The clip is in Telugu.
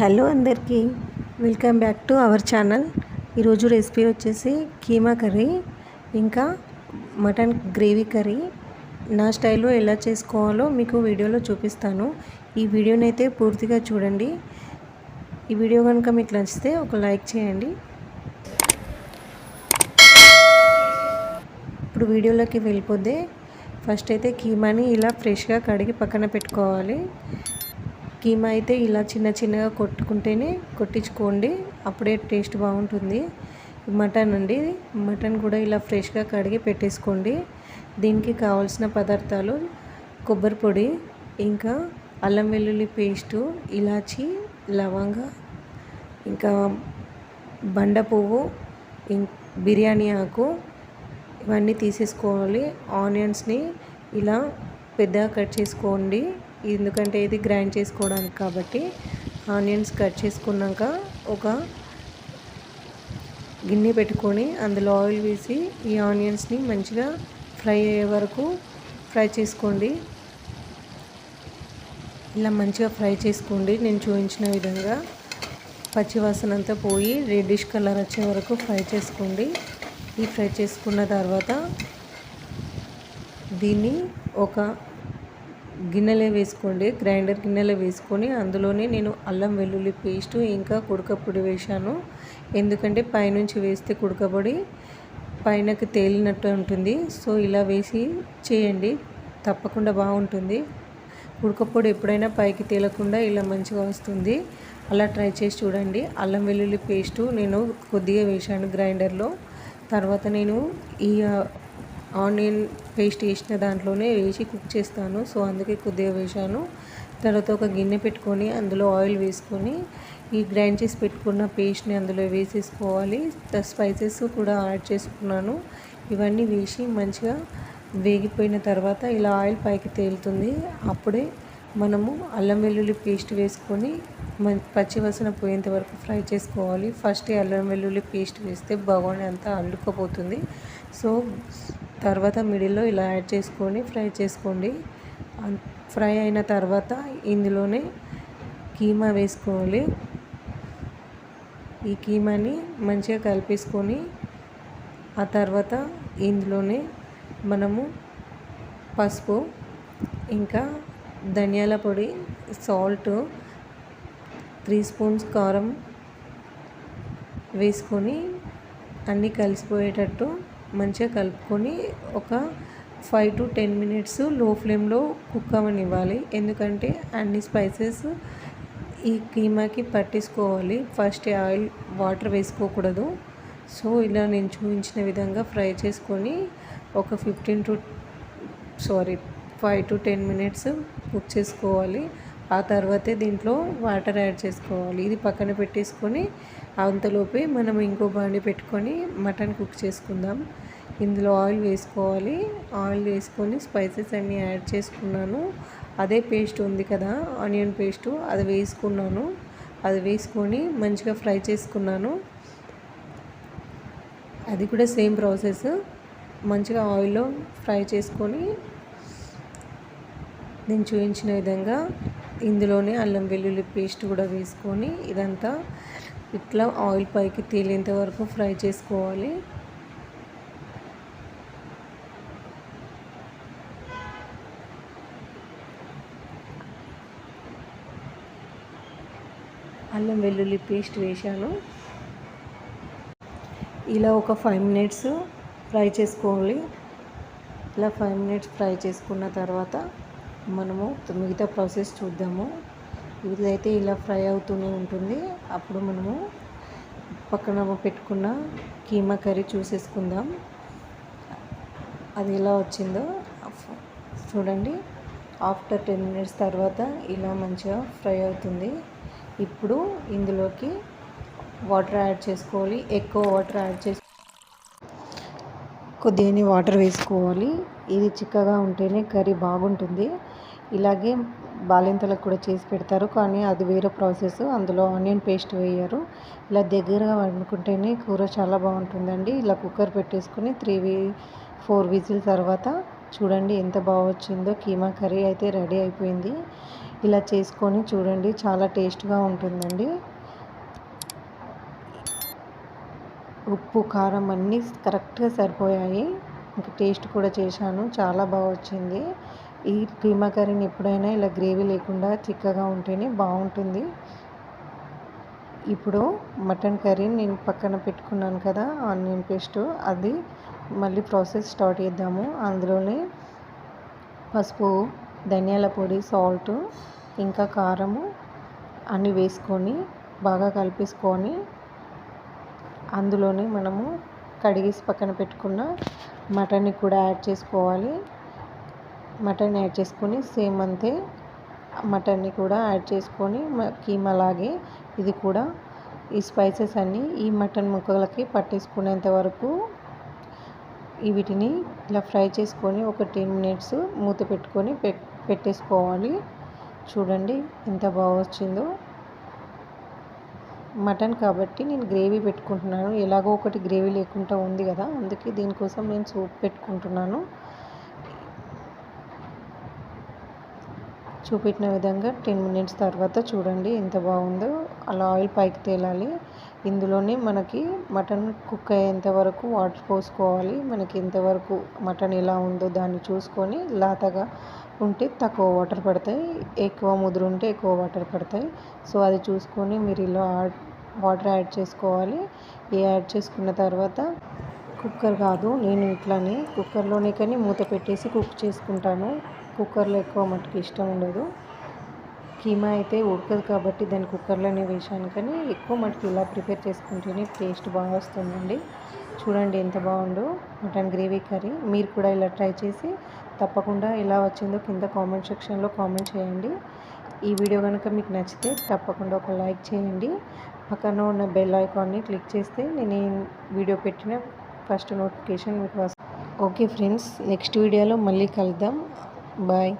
హలో అందరికీ welcome back to our channel. ఈరోజు రెసిపీ వచ్చేసి కీమా కర్రీ ఇంకా మటన్ గ్రేవీ కర్రీ. నా స్టైల్లో ఎలా చేసుకోవాలో మీకు వీడియోలో చూపిస్తాను. ఈ వీడియోని అయితే పూర్తిగా చూడండి. ఈ వీడియో కనుక మీకు నచ్చితే ఒక లైక్ చేయండి. ఇప్పుడు వీడియోలోకి వెళ్ళిపోతే ఫస్ట్ అయితే కీమాని ఇలా ఫ్రెష్గా కడిగి పక్కన పెట్టుకోవాలి. కీమా అయితే ఇలా చిన్న చిన్నగా కొట్టుకుంటేనే కొట్టించుకోండి. అప్పుడే టేస్ట్ బాగుంటుంది. మటన్ అండి. మటన్ కూడా ఇలా ఫ్రెష్గా కడిగి పెట్టేసుకోండి. దీనికి కావాల్సిన పదార్థాలు కొబ్బరి పొడి ఇంకా అల్లం వెల్లుల్లి పేస్టు ఇలాచి లవంగ ఇంకా బండ పువ్వు బిర్యానీ ఆకు ఇవన్నీ తీసేసుకోవాలి. ఆనియన్స్ని ఇలా పెద్దగా కట్ చేసుకోండి. ఎందుకంటే ఇది గ్రైండ్ చేసుకోవడానికి కాబట్టి ఆనియన్స్ కట్ చేసుకున్నాక ఒక గిన్నె పెట్టుకొని అందులో ఆయిల్ వేసి ఈ ఆనియన్స్ని మంచిగా ఫ్రై అయ్యే వరకు ఫ్రై చేసుకోండి. ఇలా మంచిగా ఫ్రై చేసుకోండి. నేను చూపించిన విధంగా పచ్చివాసన అంతా పోయి రెడ్డిష్ కలర్ వచ్చే వరకు ఫ్రై చేసుకోండి. ఈ ఫ్రై చేసుకున్న తర్వాత దీన్ని ఒక గిన్నెలే వేసుకోండి గ్రైండర్ గిన్నెలో వేసుకొని అందులోనే నేను అల్లం వెల్లుల్లి పేస్ట్ ఇంకా కుడకపొడి వేశాను. ఎందుకంటే పైనుంచి వేస్తే కుడకపొడి పైనకి తేలినట్టు ఉంటుంది. సో ఇలా వేసి చేయండి. తప్పకుండా బాగుంటుంది. ఉడకపొడి ఎప్పుడైనా పైకి తేలకుండా ఇలా మంచిగా వస్తుంది. అలా ట్రై చేసి చూడండి. అల్లం వెల్లుల్లి పేస్టు నేను కొద్దిగా వేశాను గ్రైండర్లో. తర్వాత నేను ఈ ఆనియన్ పేస్ట్ వేసిన దాంట్లోనే వేసి కుక్ చేస్తాను. సో అందుకే కొద్దిగా వేశాను. తర్వాత ఒక గిన్నె పెట్టుకొని అందులో ఆయిల్ వేసుకొని ఈ గ్రైండ్ చేసి పెట్టుకున్న పేస్ట్ని అందులో వేసేసుకోవాలి. స్పైసెస్ కూడా యాడ్ చేసుకున్నాను. ఇవన్నీ వేసి మంచిగా వేగిపోయిన తర్వాత ఇలా ఆయిల్ పైకి తేలుతుంది. అప్పుడే మనము అల్లం వెల్లుల్లి పేస్ట్ వేసుకొని పచ్చివసన పోయేంత వరకు ఫ్రై చేసుకోవాలి. ఫస్ట్ అల్లం వెల్లుల్లి పేస్ట్ వేస్తే బగోని అంతా అల్లుకపోతుంది. సో తర్వాత మిడిల్లో ఇలా యాడ్ చేసుకొని ఫ్రై చేసుకోండి. ఫ్రై అయిన తర్వాత ఇందులోనే కీమా వేసుకోవాలి. ఈ కీమాని మంచిగా కలిపేసుకొని ఆ తర్వాత ఇందులోనే మనము పసుపు ఇంకా ధనియాల పొడి సాల్ట్ త్రీ స్పూన్స్ కారం వేసుకొని అన్నీ కలిసిపోయేటట్టు మంచిగా కలుపుకొని ఒక ఫైవ్ టు టెన్ మినిట్స్లో ఫ్లేమ్లో కుక్ అవ్వనివ్వాలి. ఎందుకంటే అన్ని స్పైసెస్ ఈ కీమాకి పట్టేసుకోవాలి. ఫస్ట్ ఆయిల్ వాటర్ వేసుకోకూడదు. సో ఇలా నేను చూపించిన విధంగా ఫ్రై చేసుకొని ఒక fifteen to sorry five to ten minutes cook చేసుకోవాలి. ఆ తర్వాతే దీంట్లో వాటర్ యాడ్ చేసుకోవాలి. ఇది పక్కన పెట్టేసుకొని అంతలోపే మనం ఇంకో బాండి పెట్టుకొని మటన్ కుక్ చేసుకుందాం. ఇందులో ఆయిల్ వేసుకోవాలి. ఆయిల్ వేసుకొని స్పైసెస్ అన్నీ యాడ్ చేసుకున్నాను. అదే పేస్ట్ ఉంది కదా ఆనియన్ పేస్టు అది వేసుకున్నాను. అది వేసుకొని మంచిగా ఫ్రై చేసుకున్నాను. అది కూడా సేమ్ ప్రాసెస్. మంచిగా ఆయిల్లో ఫ్రై చేసుకొని నేను చూపించిన విధంగా ఇందులోనే అల్లం వెల్లుల్లి పేస్ట్ కూడా వేసుకొని ఇదంతా ఇట్లా ఆయిల్ పైకి తేలేంత వరకు ఫ్రై చేసుకోవాలి. అల్లం వెల్లుల్లి పేస్ట్ వేశాను. ఇలా ఒక ఫైవ్ మినిట్స్ ఫ్రై చేసుకోవాలి. ఇలా ఫైవ్ మినిట్స్ ఫ్రై చేసుకున్న తర్వాత మనము మిగతా ప్రాసెస్ చూద్దాము. ఇదైతే ఇలా ఫ్రై అవుతూనే ఉంటుంది. అప్పుడు మనము పక్కన పెట్టుకున్న కీమా కర్రీ చూసేసుకుందాం. అది ఎలా వచ్చిందో చూడండి. ఆఫ్టర్ టెన్ మినిట్స్ తర్వాత ఇలా మంచిగా ఫ్రై అవుతుంది. ఇప్పుడు ఇందులోకి వాటర్ యాడ్ చేసుకోవాలి. ఎక్కువ వాటర్ యాడ్ చేసు కొద్దిగా వాటర్ వేసుకోవాలి. ఇది చిక్కగా ఉంటేనే కర్రీ బాగుంటుంది. ఇలాగే బాలింతలకు కూడా చేసి పెడతారు. కానీ అది వేరే ప్రాసెస్. అందులో ఆనియన్ పేస్ట్ వేయరు. ఇలా దగ్గరగా వండుకుంటేనే కూర చాలా బాగుంటుందండి. ఇలా కుక్కర్ పెట్టేసుకుని త్రీ ఫోర్ విజిల్ తర్వాత చూడండి ఎంత బాగా వచ్చిందో. కీమా కర్రీ అయితే రెడీ అయిపోయింది. ఇలా చేసుకొని చూడండి. చాలా టేస్ట్గా ఉంటుందండి. ఉప్పు కారం అన్నీ కరెక్ట్గా సరిపోయాయి. ఇంకా టేస్ట్ కూడా చేశాను. చాలా బాగా వచ్చింది. ఈ కీమా కర్రీని ఎప్పుడైనా ఇలా గ్రేవీ లేకుండా చిక్కగా ఉంటేనే బాగుంటుంది. ఇప్పుడు మటన్ కర్రీ నేను పక్కన పెట్టుకున్నాను కదా ఆనియన్ పేస్ట్. అది మళ్ళీ ప్రాసెస్ స్టార్ట్ చేద్దాము. అందులోనే పసుపు ధనియాల పొడి సాల్ట్ ఇంకా కారము అన్నీ వేసుకొని బాగా కలిపేసుకొని అందులోనే మనము కడిగేసి పక్కన పెట్టుకున్న మటన్ని కూడా యాడ్ చేసుకోవాలి. మటన్ యాడ్ చేసుకొని సేమ్ అంతే మటన్ని కూడా యాడ్ చేసుకొని కీమా లాగే ఇది కూడా ఈ స్పైసెస్ అన్నీ ఈ మటన్ ముక్కలకి పట్టేసుకునేంత వరకు వీటిని ఇలా ఫ్రై చేసుకొని ఒక టెన్ మినిట్స్ మూత పెట్టుకొని పెట్టేసుకోవాలి. చూడండి ఎంత బాగా వచ్చిందో. మటన్ కాబట్టి నేను గ్రేవీ పెట్టుకుంటున్నాను. ఎలాగో ఒకటి గ్రేవీ లేకుండా ఉంది కదా అందుకే దీనికోసం నేను సూప్ పెట్టుకుంటున్నాను. చూపెట్టిన విధంగా టెన్ మినిట్స్ తర్వాత చూడండి ఎంత బాగుందో. అలా ఆయిల్ పైకి తేలాలి. ఇందులోనే మనకి మటన్ కుక్ అయ్యేంత వరకు వాటర్ పోసుకోవాలి. మనకి ఎంతవరకు మటన్ ఎలా ఉందో దాన్ని చూసుకొని లాతగా ఉంటే తక్కువ వాటర్ పడతాయి. ఎక్కువ ముదురు ఉంటే ఎక్కువ వాటర్ పడతాయి. సో అది చూసుకొని మీరు ఇలా వాటర్ యాడ్ చేసుకోవాలి. ఏ యాడ్ చేసుకున్న తర్వాత కుక్కర్ కాదు నేను ఇట్లానే కుక్కర్లోనే కానీ మూత పెట్టేసి కుక్ చేసుకుంటాను. కుక్కర్లో ఎక్కువ మటుకు ఇష్టం ఉండదు. కీమా అయితే ఉడకదు కాబట్టి దాన్ని కుక్కర్లోనే వేసాను కానీ ఎక్కువ మటుకు ఇలా ప్రిపేర్ చేసుకుంటేనే టేస్ట్ బాగా వస్తుందండి. చూడండి ఎంత బాగుందో మటన్ గ్రేవీ కర్రీ. మీరు కూడా ఇలా ట్రై చేసి తప్పకుండా ఎలా వచ్చిందో కింద కామెంట్ సెక్షన్లో కామెంట్ చేయండి. ఈ వీడియో కనుక మీకు నచ్చితే తప్పకుండా ఒక లైక్ చేయండి. పక్కన ఉన్న బెల్ ఐకాన్ని క్లిక్ చేస్తే నేను వీడియో పెట్టిన ఫస్ట్ నోటిఫికేషన్ మీకు వస్తుంది. ఓకే ఫ్రెండ్స్ నెక్స్ట్ వీడియోలో మళ్ళీ కలుద్దాం. Bye.